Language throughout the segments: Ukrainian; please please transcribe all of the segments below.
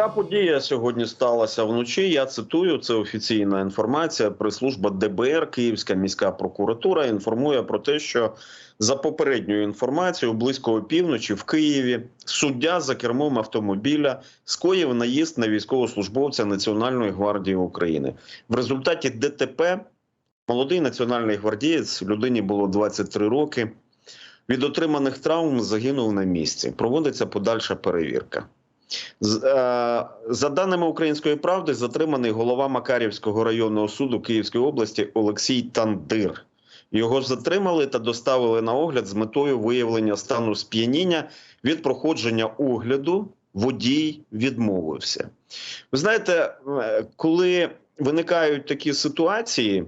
Така подія сьогодні сталася вночі. Я цитую, це офіційна інформація. Прес-служба ДБР, Київська міська прокуратура інформує про те, що за попередньою інформацією, близько опівночі в Києві суддя за кермом автомобіля скоїв наїзд на військовослужбовця Національної гвардії України. В результаті ДТП молодий національний гвардієць людині було 23 роки. Від отриманих травм загинув на місці. Проводиться подальша перевірка. Е, За даними Української правди, затриманий голова Макарівського районного суду Київської області Олексій Тандир. Його затримали та доставили на огляд з метою виявлення стану сп'яніння від проходження огляду. Водій відмовився. Ви знаєте, е, коли виникають такі ситуації,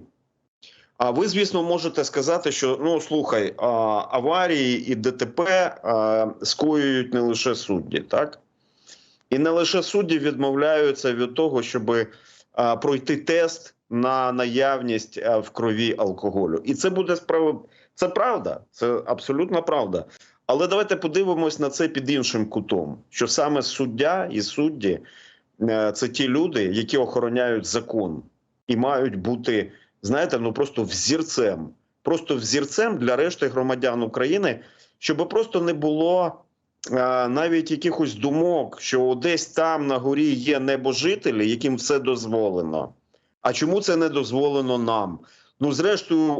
а ви, звісно, можете сказати, що ну слухай, аварії і ДТП скоюють не лише судді, так? І не лише судді відмовляються від того, щоб а, пройти тест на наявність а, в крові алкоголю. І це буде справ... Це правда, це абсолютно правда. Але давайте подивимось на це під іншим кутом: що саме суддя і судді е, це ті люди, які охороняють закон і мають бути, знаєте, ну просто взірцем, просто взірцем для решти громадян України, щоб просто не було навіть якихось думок, що десь там на горі є небожителі, яким все дозволено. А чому це не дозволено нам? Ну, зрештою,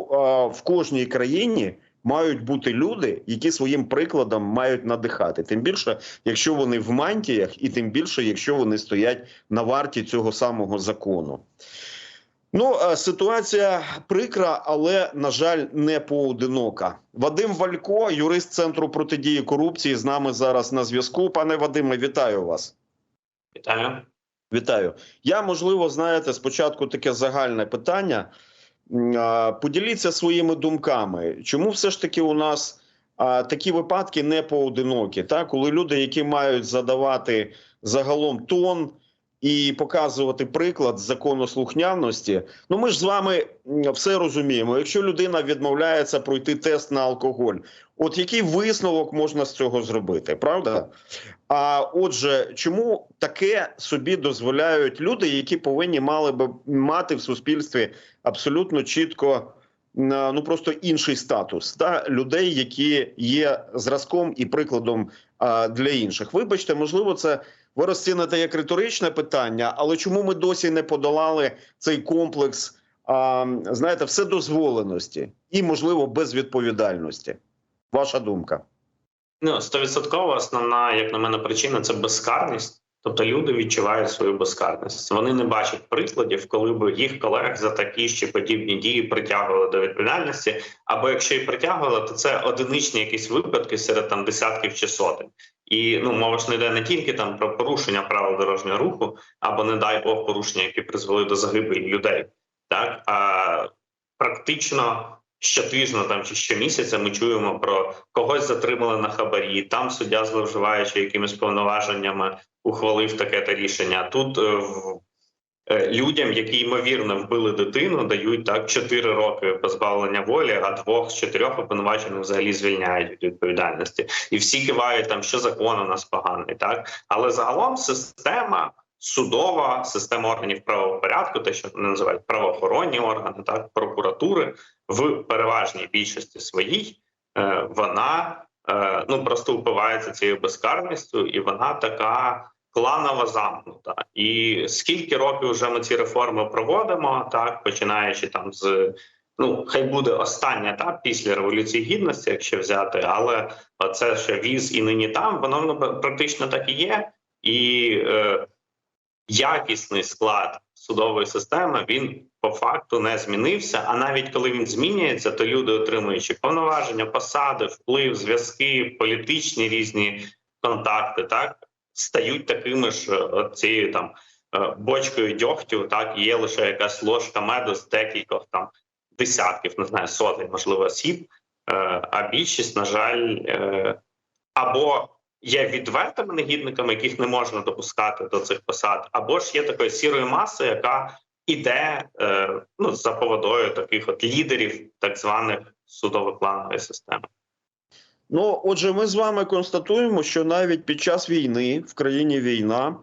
в кожній країні мають бути люди, які своїм прикладом мають надихати. Тим більше, якщо вони в мантіях, і тим більше, якщо вони стоять на варті цього самого закону. Ну, е, ситуація прикра, але на жаль, не поодинока. Вадим Валько, юрист центру протидії корупції, з нами зараз на зв'язку. Пане Вадиме, вітаю вас. Вітаю. Вітаю. Я можливо, знаєте, спочатку таке загальне питання. Поділіться своїми думками. Чому все ж таки у нас такі випадки не поодинокі? Так, коли люди, які мають задавати загалом тон і показувати приклад законослухняності, ну ми ж з вами все розуміємо. Якщо людина відмовляється пройти тест на алкоголь, от який висновок можна з цього зробити, правда? А отже, чому таке собі дозволяють люди, які повинні мали би мати в суспільстві абсолютно чітко ну просто інший статус та людей, які є зразком і прикладом а, для інших? Вибачте, можливо, це ви розціните як риторичне питання, але чому ми досі не подолали цей комплекс? А, знаєте, вседозволеності і можливо безвідповідальності? Ваша думка? Ну, стовідсотково основна, як на мене, причина це безкарність. Тобто люди відчувають свою безкарність. Вони не бачать прикладів, коли б їх колег за такі чи подібні дії притягували до відповідальності. Або якщо і притягували, то це одиничні якісь випадки серед там десятків чи сотень. І ну мова ж не йде не тільки там про порушення правил дорожнього руху, або не дай Бог порушення, які призвели до загибелі людей. Так а практично щотижно там чи щомісяця ми чуємо про когось затримали на хабарі. Там суддя, зловживаючи якимись повноваженнями, ухвалив таке то рішення. Тут е, в людям, які ймовірно вбили дитину, дають так 4 роки позбавлення волі, а двох з чотирьох обвинувачених взагалі звільняють від відповідальності, і всі кивають там, що закон у нас поганий, так але загалом система. Судова система органів правопорядку, те, що називають правоохоронні органи, так прокуратури в переважній більшості своїй, е, вона е, ну просто впивається цією безкарністю, і вона така кланова замкнута. І скільки років вже ми ці реформи проводимо, так починаючи там з ну хай буде останній етап після революції гідності, якщо взяти, але це ще віз і нині там, воно ну, практично так і є, і е, якісний склад судової системи він по факту не змінився. А навіть коли він змінюється, то люди, отримуючи повноваження, посади, вплив, зв'язки, політичні різні контакти, так стають такими ж е, цією там е, бочкою дьогтю. Так є лише якась ложка меду з декількох там десятків, не знаю, сотень, можливо, осіб. Е, А більшість, на жаль, або є відвертими негідниками, яких не можна допускати до цих посад, або ж є такою сірою масою, яка іде ну за поводою таких от лідерів так званих судово-кланової системи. Ну, отже, ми з вами констатуємо, що навіть під час війни в країні війна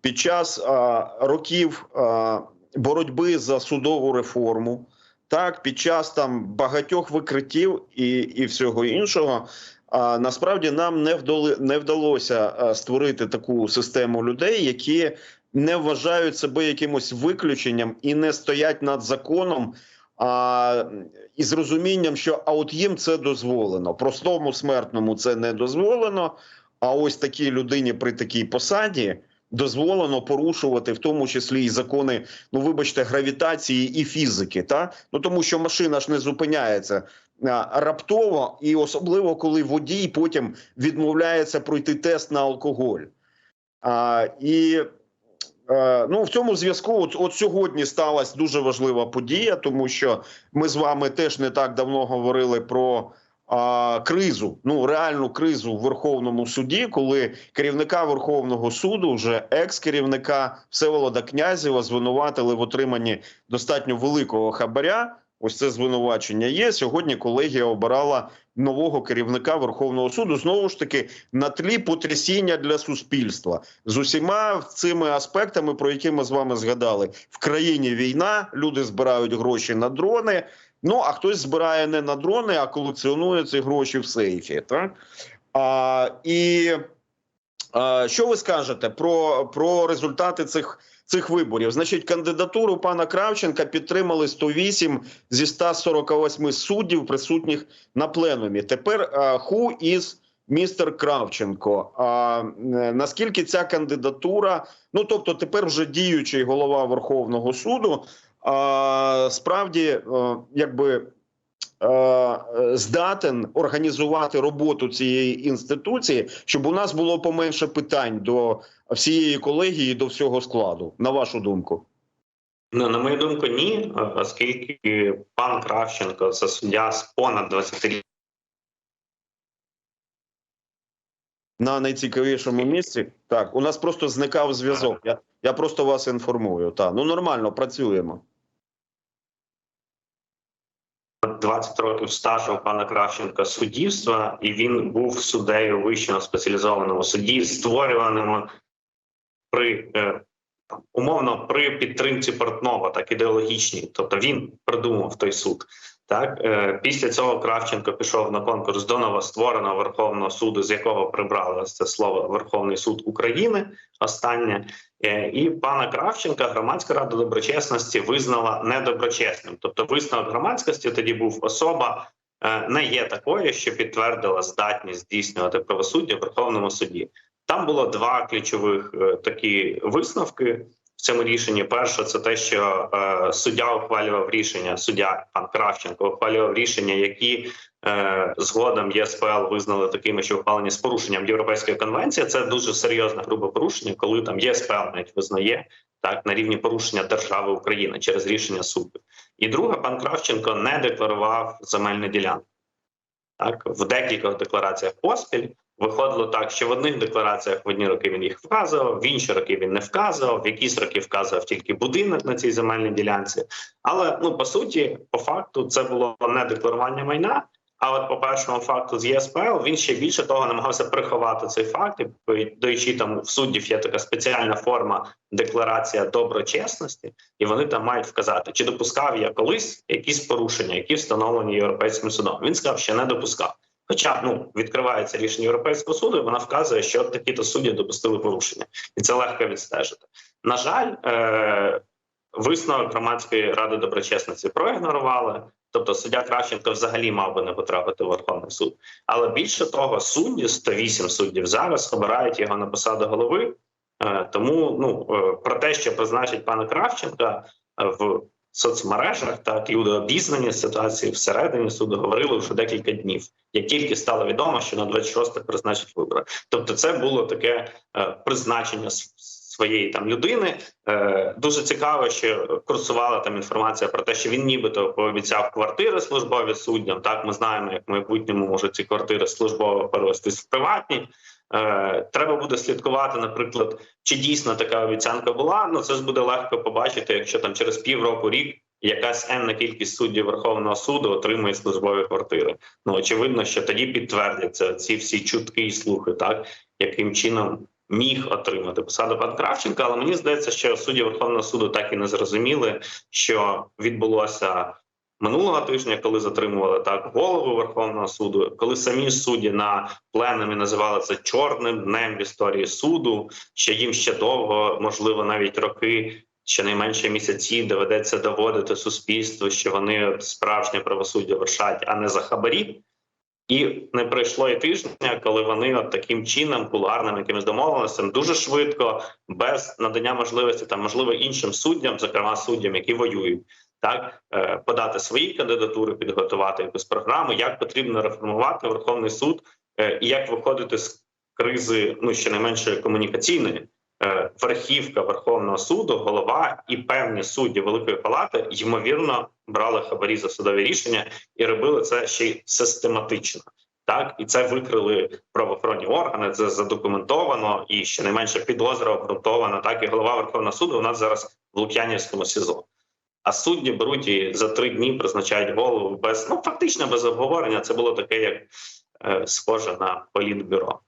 під час а, років а, боротьби за судову реформу, так під час там багатьох викриттів і, і всього іншого. А насправді нам не вдали, не вдалося а, створити таку систему людей, які не вважають себе якимось виключенням і не стоять над законом. А із розумінням, що а от їм це дозволено, простому смертному це не дозволено. А ось такій людині при такій посаді дозволено порушувати, в тому числі і закони, ну вибачте, гравітації і фізики. Та ну тому, що машина ж не зупиняється раптово, і особливо коли водій потім відмовляється пройти тест на алкоголь. А, і Ну, в цьому зв'язку, от, от сьогодні сталася дуже важлива подія, тому що ми з вами теж не так давно говорили про а, кризу, ну реальну кризу в Верховному суді, коли керівника Верховного суду, вже екс-керівника Всеволода Князєва, звинуватили в отриманні достатньо великого хабаря. Ось це звинувачення є. Сьогодні колегія обирала нового керівника Верховного суду. Знову ж таки, на тлі потрясіння для суспільства з усіма цими аспектами, про які ми з вами згадали, в країні війна, люди збирають гроші на дрони. Ну а хтось збирає не на дрони, а колекціонує ці гроші в сейфі. Так а, і а, що ви скажете про, про результати цих? Цих виборів, значить, кандидатуру пана Кравченка підтримали 108 зі 148 суддів, присутніх на пленумі. Тепер ху із містер Кравченко. А е, наскільки ця кандидатура, ну тобто, тепер вже діючий голова Верховного суду, а, справді, е, якби. Е, Здатен організувати роботу цієї інституції, щоб у нас було поменше питань до всієї колегії, до всього складу, на вашу думку. Ну, на мою думку, ні, оскільки пан Кравченко це суддя з понад 20 років. на найцікавішому місці. Так, у нас просто зникав зв'язок. Я, я просто вас інформую. Так, ну нормально працюємо. 20 років стажу пана Кравченка суддівства, і він був суддею вищого спеціалізованого суді, створюваному при е, умовно при підтримці Портнова, так ідеологічній. Тобто він придумав той суд. Так е, після цього Кравченко пішов на конкурс до новоствореного Верховного суду, з якого прибрали це слово Верховний суд України. Останнє Е, і пана Кравченка громадська рада доброчесності визнала недоброчесним. Тобто, висновок громадськості тоді був особа е, не є такою, що підтвердила здатність здійснювати правосуддя в Верховному суді. Там було два ключових такі висновки в цьому рішенні. Перше, це те, що е, суддя ухвалював рішення, суддя пан Кравченко ухвалював рішення, які е, згодом ЄСПЛ визнали такими, що ухвалені з порушенням Європейської конвенції. Це дуже серйозне грубе порушення, коли там ЄСПЛ навіть визнає так на рівні порушення держави України через рішення суду. І друге, пан Кравченко не декларував земельну ділянку. Так, в декількох деклараціях поспіль Виходило так, що в одних деклараціях в одні роки він їх вказував, в інші роки він не вказував, в якісь роки вказував тільки будинок на цій земельній ділянці. Але ну по суті, по факту, це було не декларування майна. А от по першому факту з ЄСПЛ він ще більше того намагався приховати цей факт, даючи там в суддів є така спеціальна форма декларація доброчесності, і вони там мають вказати, чи допускав я колись якісь порушення, які встановлені європейським судом. Він сказав, що не допускав. Хоча ну відкривається рішення європейського суду, і вона вказує, що такі-то судді допустили порушення, і це легко відстежити. На жаль, е- висновок громадської ради доброчесності проігнорували. Тобто суддя Кравченко взагалі мав би не потрапити в Верховний суд. Але більше того, судді 108 суддів зараз обирають його на посаду голови. Е- тому ну е- про те, що призначить пана Кравченка е, в соцмережах так люди обізнані з ситуації всередині суду говорили вже декілька днів, як тільки стало відомо, що на 26 призначать вибори. Тобто, це було таке е, призначення своєї там людини. Е, Дуже цікаво, що курсувала там інформація про те, що він нібито пообіцяв квартири службові суддям. Так ми знаємо, як в майбутньому можуть ці квартири службово перевестись в приватні. Е, треба буде слідкувати, наприклад, чи дійсно така обіцянка була. Ну це ж буде легко побачити, якщо там через півроку рік якась енна кількість суддів Верховного суду отримує службові квартири. Ну очевидно, що тоді підтвердяться ці всі чутки і слухи, так яким чином міг отримати посаду пан Кравченко, але мені здається, що судді Верховного суду так і не зрозуміли, що відбулося минулого тижня, коли затримували так голову Верховного суду, коли самі судді на пленумі називали це чорним днем в історії суду, що їм ще довго, можливо, навіть роки. Щонайменше місяці доведеться доводити суспільству, що вони справжнє правосуддя вершать, а не за хабарі. І не пройшло і тижня, коли вони от таким чином, кулуарним якимось домовленостям, дуже швидко, без надання можливості там, можливо, іншим суддям, зокрема суддям, які воюють, так е, подати свої кандидатури, підготувати якусь програму, як потрібно реформувати Верховний суд е, і як виходити з кризи, ну щонайменше комунікаційної. Е, Верхівка Верховного суду, голова і певні судді Великої Палати ймовірно брали хабарі за судові рішення і робили це ще й систематично. Так і це викрили правоохоронні органи. Це задокументовано і ще не менше підозра обґрунтована. Так і голова Верховного суду у нас зараз в Лук'янівському СІЗО. А судді беруть і за три дні призначають голову без ну фактично без обговорення. Це було таке, як е, схоже на політбюро.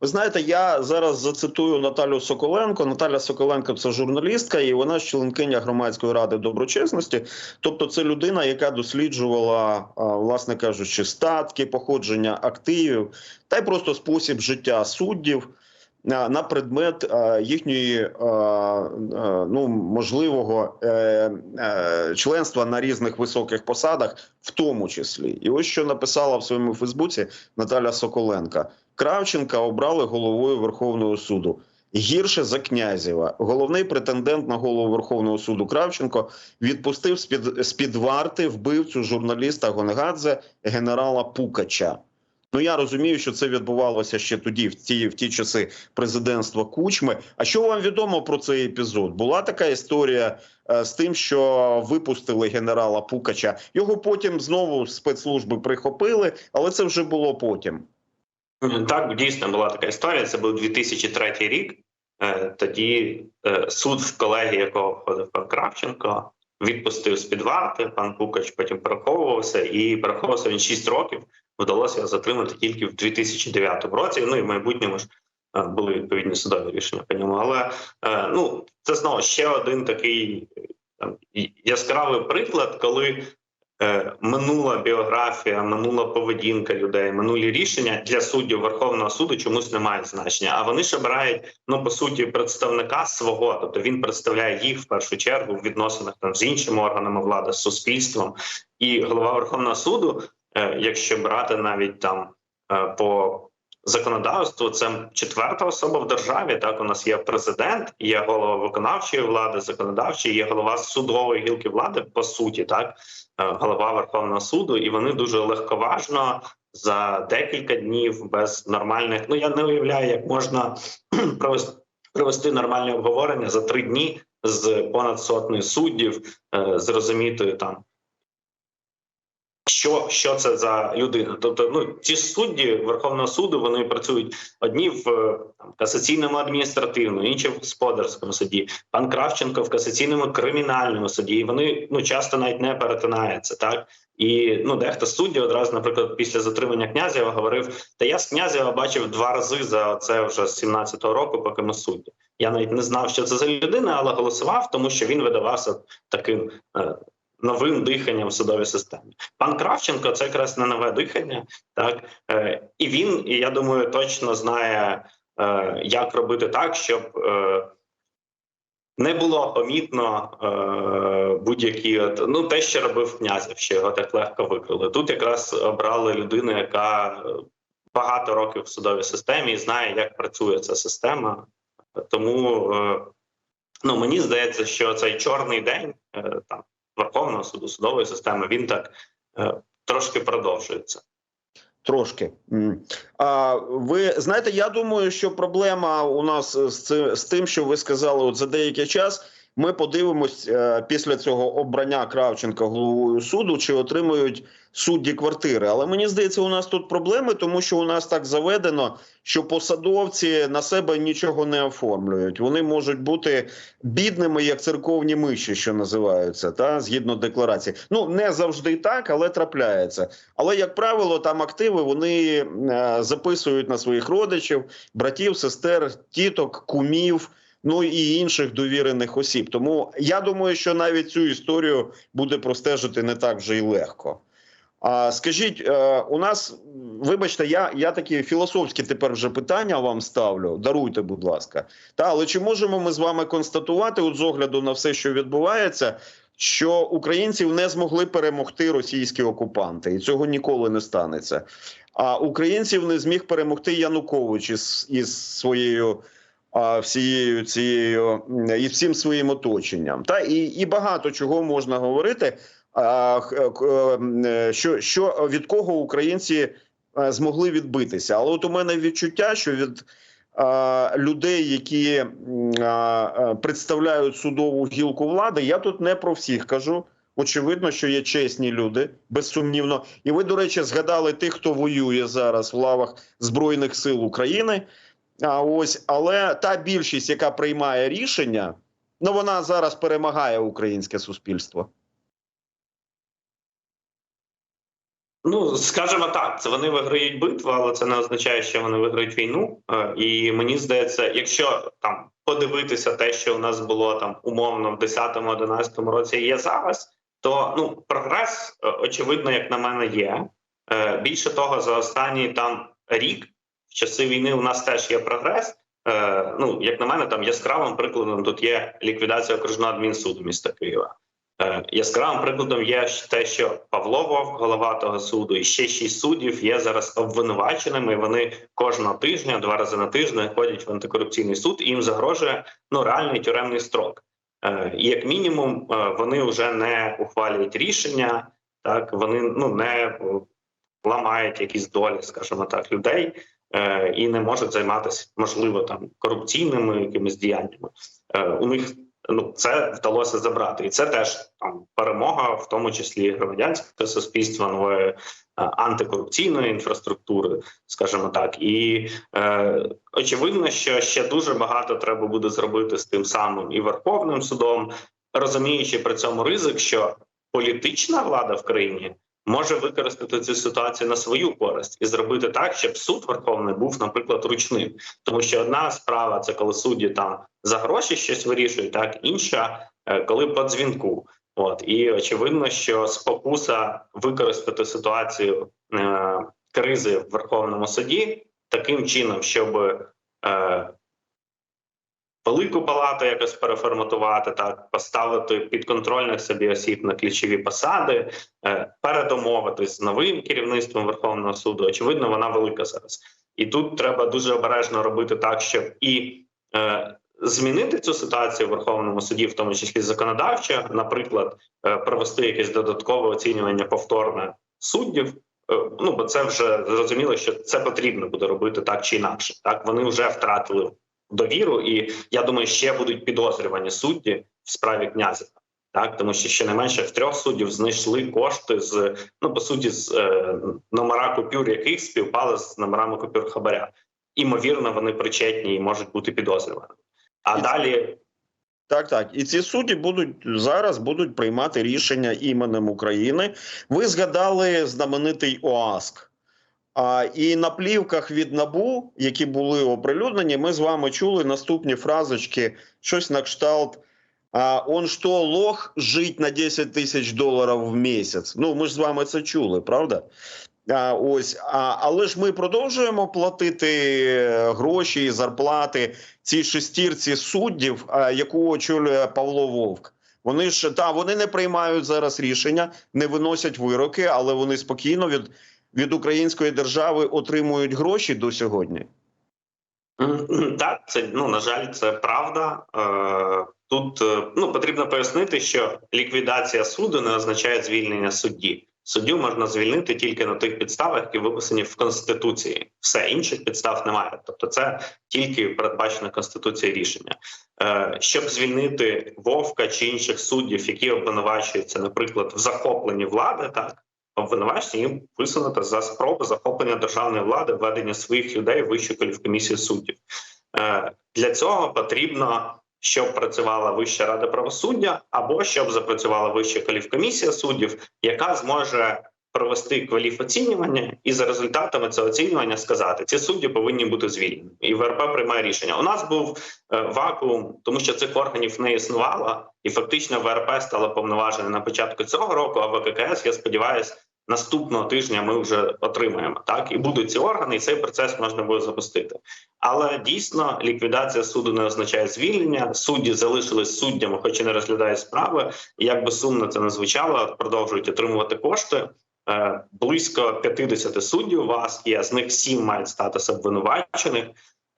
Ви знаєте, я зараз зацитую Наталю Соколенко. Наталя Соколенко це журналістка, і вона членкиня громадської ради доброчесності. Тобто, це людина, яка досліджувала, власне кажучи, статки, походження активів та й просто спосіб життя суддів на предмет а, їхньої а, ну можливого е, е, членства на різних високих посадах, в тому числі. І ось що написала в своєму Фейсбуці Наталя Соколенка. Кравченка обрали головою Верховного суду. Гірше за князєва. Головний претендент на голову Верховного суду Кравченко відпустив з-під з-під варти вбивцю журналіста Гонгадзе генерала Пукача. Ну я розумію, що це відбувалося ще тоді, в ті в ті часи президентства Кучми. А що вам відомо про цей епізод? Була така історія е, з тим, що випустили генерала Пукача. Його потім знову спецслужби прихопили, але це вже було потім. Так, дійсно була така історія. Це був 2003 рік. Е, Тоді е, суд, в колегії якого входив пан Кравченко, відпустив з під варти. Пан Пукач потім переховувався, і переховувався він 6 років. Вдалося затримати тільки в 2009 році. Ну і в майбутньому ж е, були відповідні судові рішення по ньому. Але е, ну це знову ще один такий там яскравий приклад, коли е, минула біографія, минула поведінка людей, минулі рішення для суддів Верховного суду чомусь не мають значення. А вони ж обирають ну по суті представника свого, тобто він представляє їх в першу чергу в відносинах там з іншими органами влади, з суспільством. І голова Верховного суду, якщо брати навіть там е, по законодавству, це четверта особа в державі. Так у нас є президент, є голова виконавчої влади, законодавчої, є голова судової гілки влади. По суті, так е, голова Верховного суду, і вони дуже легковажно за декілька днів без нормальних. Ну я не уявляю, як можна провести, провести нормальне обговорення за три дні з понад сотнею суддів, е, зрозуміти там. Що, що це за людина? Тобто, ну ці судді Верховного суду вони працюють одні в е, там, касаційному адміністративному, інші в господарському суді. Пан Кравченко в касаційному кримінальному суді. І вони ну часто навіть не перетинаються, так і ну дехто з суддів одразу, наприклад, після затримання князєва говорив: Та я з князєва бачив два рази за це вже з 17-го року, поки ми судді. Я навіть не знав, що це за людина, але голосував, тому що він видавався таким. Новим диханням в судовій системі пан Кравченко це якраз не нове дихання, так е, і він, і я думаю, точно знає, е, як робити так, щоб е, не було помітно е, будь-які от, ну те, що робив князів, що його так легко викрили. Тут якраз обрали людину, яка багато років в судовій системі і знає, як працює ця система. Тому е, ну мені здається, що цей чорний день е, там. Верховного суду судової системи він так е, трошки продовжується. Трошки. А ви знаєте, я думаю, що проблема у нас з, цим з тим, що ви сказали, от за деякий час ми подивимось е, після цього обрання Кравченка головою суду, чи отримують судді квартири. Але мені здається, у нас тут проблеми, тому що у нас так заведено, що посадовці на себе нічого не оформлюють. Вони можуть бути бідними, як церковні миші, що називаються, та згідно декларації. Ну не завжди так, але трапляється. Але як правило, там активи вони е, записують на своїх родичів, братів, сестер, тіток, кумів. Ну і інших довірених осіб. Тому я думаю, що навіть цю історію буде простежити не так вже й легко. А скажіть, е, у нас, вибачте, я, я такі філософські тепер вже питання вам ставлю. Даруйте, будь ласка. Та але чи можемо ми з вами констатувати, от з огляду на все, що відбувається, що українців не змогли перемогти російські окупанти, і цього ніколи не станеться. А українців не зміг перемогти Янукович із, із своєю всією цією і всім своїм оточенням. Та і, і багато чого можна говорити. К- е, що, що від кого українці е, змогли відбитися? Але от у мене відчуття, що від людей, які е, представляють судову гілку влади, я тут не про всіх кажу. Очевидно, що є чесні люди, безсумнівно. І ви, до речі, згадали тих, хто воює зараз в лавах Збройних сил України. А ось, але та більшість, яка приймає рішення, ну вона зараз перемагає українське суспільство. Ну, скажімо так, це вони виграють битву, але це не означає, що вони виграють війну. Е, І мені здається, якщо там подивитися те, що у нас було там умовно в 10-11 році, є зараз, то ну прогрес е, очевидно, як на мене, є. Е, Більше того, за останній там рік в часи війни у нас теж є прогрес. Е, Ну, як на мене, там яскравим прикладом тут є ліквідація окружного адмінсуду міста Києва. Е, Яскравим прикладом є те, що Павло Вовк, голова того суду, і ще шість суддів є зараз обвинуваченими. Вони кожного тижня, два рази на тиждень ходять в антикорупційний суд, і їм загрожує ну реальний тюремний строк. Е, як мінімум, е, вони вже не ухвалюють рішення, так вони ну не е, ламають якісь долі, скажімо так, людей. Е, І не можуть займатися, можливо, там корупційними якимись діяннями. Е, У них ну це вдалося забрати, і це теж там перемога, в тому числі громадянського суспільства, нової е, антикорупційної інфраструктури, скажімо так, і е, очевидно, що ще дуже багато треба буде зробити з тим самим і Верховним судом, розуміючи при цьому ризик, що політична влада в країні. Може використати цю ситуацію на свою користь і зробити так, щоб суд верховний був, наприклад, ручним, тому що одна справа це коли судді там за гроші щось вирішують, так інша е, коли по дзвінку. От і очевидно, що спокуса використати ситуацію е, кризи в Верховному суді таким чином, щоб е, велику палату якось переформатувати, так поставити підконтрольних собі осіб на ключові посади, е, передомовитись з новим керівництвом Верховного суду. Очевидно, вона велика зараз, і тут треба дуже обережно робити так, щоб і е, змінити цю ситуацію в Верховному суді, в тому числі законодавчо, наприклад, е, провести якесь додаткове оцінювання повторне суддів. Ну бо це вже зрозуміло, що це потрібно буде робити так чи інакше. Так вони вже втратили довіру, і я думаю, ще будуть підозрювані судді в справі князя. Так, тому що щонайменше в трьох суддів знайшли кошти з ну по суті з е, номера купюр, яких співпали з номерами купюр хабаря. Імовірно, вони причетні і можуть бути підозрювані. А І- далі Так, так. І ці судді будуть зараз будуть приймати рішення іменем України. Ви згадали знаменитий ОАСК. А, і на плівках від НАБУ, які були оприлюднені, ми з вами чули наступні фразочки, щось на кшталт. А, он що, лох жить на 10 тисяч доларів в місяць? Ну, ми ж з вами це чули, правда? А, ось, а, але ж ми продовжуємо платити е, гроші і зарплати цій шестірці суддів, а, яку очолює Павло Вовк. Вони ж та вони не приймають зараз рішення, не виносять вироки, але вони спокійно від, від української держави отримують гроші до сьогодні. Так, це ну на жаль, це правда. Е, Тут е, ну потрібно пояснити, що ліквідація суду не означає звільнення судді. Суддю можна звільнити тільки на тих підставах, які виписані в конституції. Все інших підстав немає. Тобто, це тільки передбачено конституцією рішення. Е, щоб звільнити Вовка чи інших суддів, які обвинувачуються, наприклад, в захопленні влади, так обвинувачення їм висунути за спробу захоплення державної влади, введення своїх людей в вищу суддів. Е, Для цього потрібно, щоб працювала Вища рада правосуддя, або щоб запрацювала Вища кваліфкомісія суддів, яка зможе провести кваліфоцінювання і за результатами цього оцінювання сказати, ці судді повинні бути звільнені. І ВРП приймає рішення. У нас був е, вакуум, тому що цих органів не існувало, і фактично ВРП стало повноважене на початку цього року. А ВККС, я сподіваюся, наступного тижня ми вже отримаємо так, і будуть ці органи, і цей процес можна буде запустити. Але дійсно ліквідація суду не означає звільнення. Судді залишились суддями, хоч і не розглядають справи. І як би сумно це не звучало, продовжують отримувати кошти. Е, Близько 50 суддів у вас є, з них 7 мають статус обвинувачених.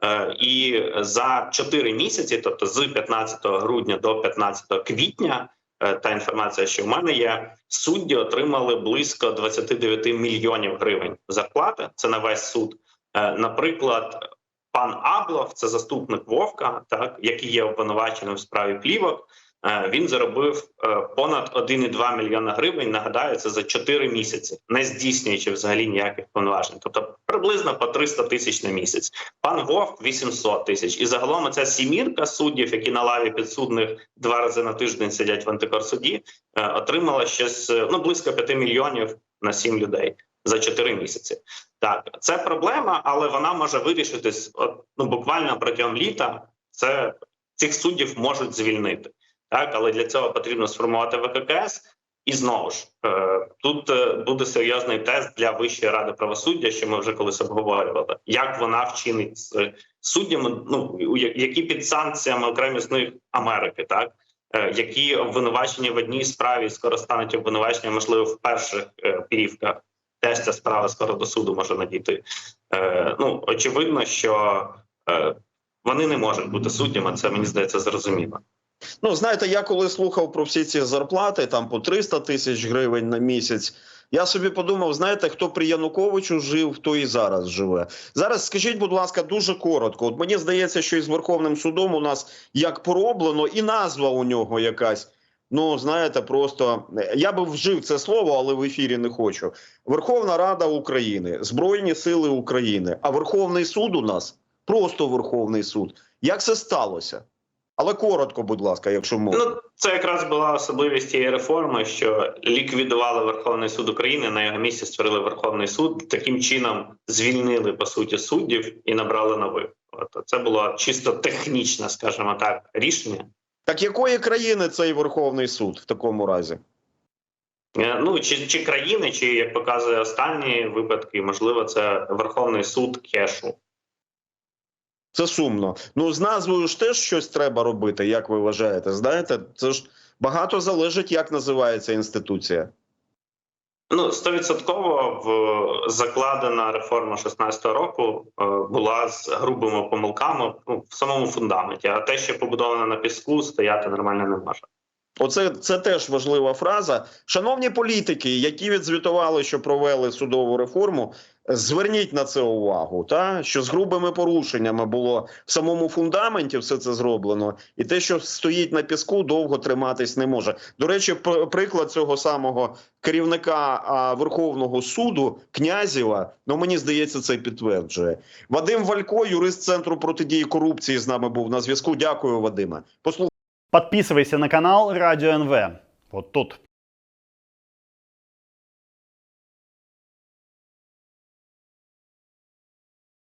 Е, І за 4 місяці, тобто з 15 грудня до 15 квітня, та інформація, що в мене є, судді отримали близько 29 мільйонів гривень зарплати. Це на весь суд. Е, Наприклад, пан Аблов, це заступник Вовка, так який є обвинуваченим в справі плівок. Е, Він заробив е, понад 1,2 мільйона гривень. Нагадаю, це за 4 місяці, не здійснюючи взагалі ніяких повноважень. Тобто приблизно по 300 тисяч на місяць. Пан Вовк 800 тисяч. І загалом ця сімірка суддів, які на лаві підсудних два рази на тиждень сидять в антикорсуді, е, отримала щось ну близько 5 мільйонів на 7 людей за 4 місяці. Так, це проблема, але вона може вирішитись от, ну буквально протягом літа. Це цих суддів можуть звільнити. Так, але для цього потрібно сформувати ВККС. І знову ж е, тут е, буде серйозний тест для Вищої ради правосуддя, що ми вже колись обговорювали, як вона вчинить з суддями, ну які під санкціями окремі з них Америки, так е, які обвинувачені в одній справі скоро стануть обвинувачення, можливо, в перших е, пірівках. Теж ця справа скоро до суду може надійти. Е, ну очевидно, що е, вони не можуть бути суддями. Це мені здається зрозуміло. Ну, знаєте, я коли слухав про всі ці зарплати, там по 300 тисяч гривень на місяць. Я собі подумав: знаєте, хто при Януковичу жив, той і зараз живе. Зараз скажіть, будь ласка, дуже коротко. От мені здається, що із Верховним судом у нас як пороблено, і назва у нього якась. Ну, знаєте, просто я би вжив це слово, але в ефірі не хочу. Верховна Рада України, Збройні Сили України, а Верховний суд у нас просто Верховний суд. Як це сталося? Але коротко, будь ласка, якщо можна. Ну це якраз була особливість цієї реформи, що ліквідували Верховний суд України на його місці створили Верховний суд. Таким чином звільнили по суті суддів і набрали нових. От це було чисто технічне, скажімо так, рішення. Так якої країни цей Верховний суд в такому разі? Е, Ну чи, чи країни, чи як показує останні випадки, можливо, це Верховний суд кешу. Це сумно. Ну з назвою ж теж щось треба робити, як ви вважаєте? Знаєте, це ж багато залежить, як називається інституція. Ну, стовідсотково в закладена реформа 16-го року е, була з грубими помилками ну, в самому фундаменті. А те, що побудоване на піску, стояти нормально не може. Оце це теж важлива фраза. Шановні політики, які відзвітували, що провели судову реформу, зверніть на це увагу. Та що з грубими порушеннями було в самому фундаменті, все це зроблено, і те, що стоїть на піску, довго триматись не може. До речі, пр- приклад цього самого керівника Верховного суду князєва. Ну мені здається, це підтверджує. Вадим Валько, юрист центру протидії корупції, з нами був на зв'язку. Дякую, Вадиме. Послухайте. Подписывайся на канал Радио НВ. Вот тут.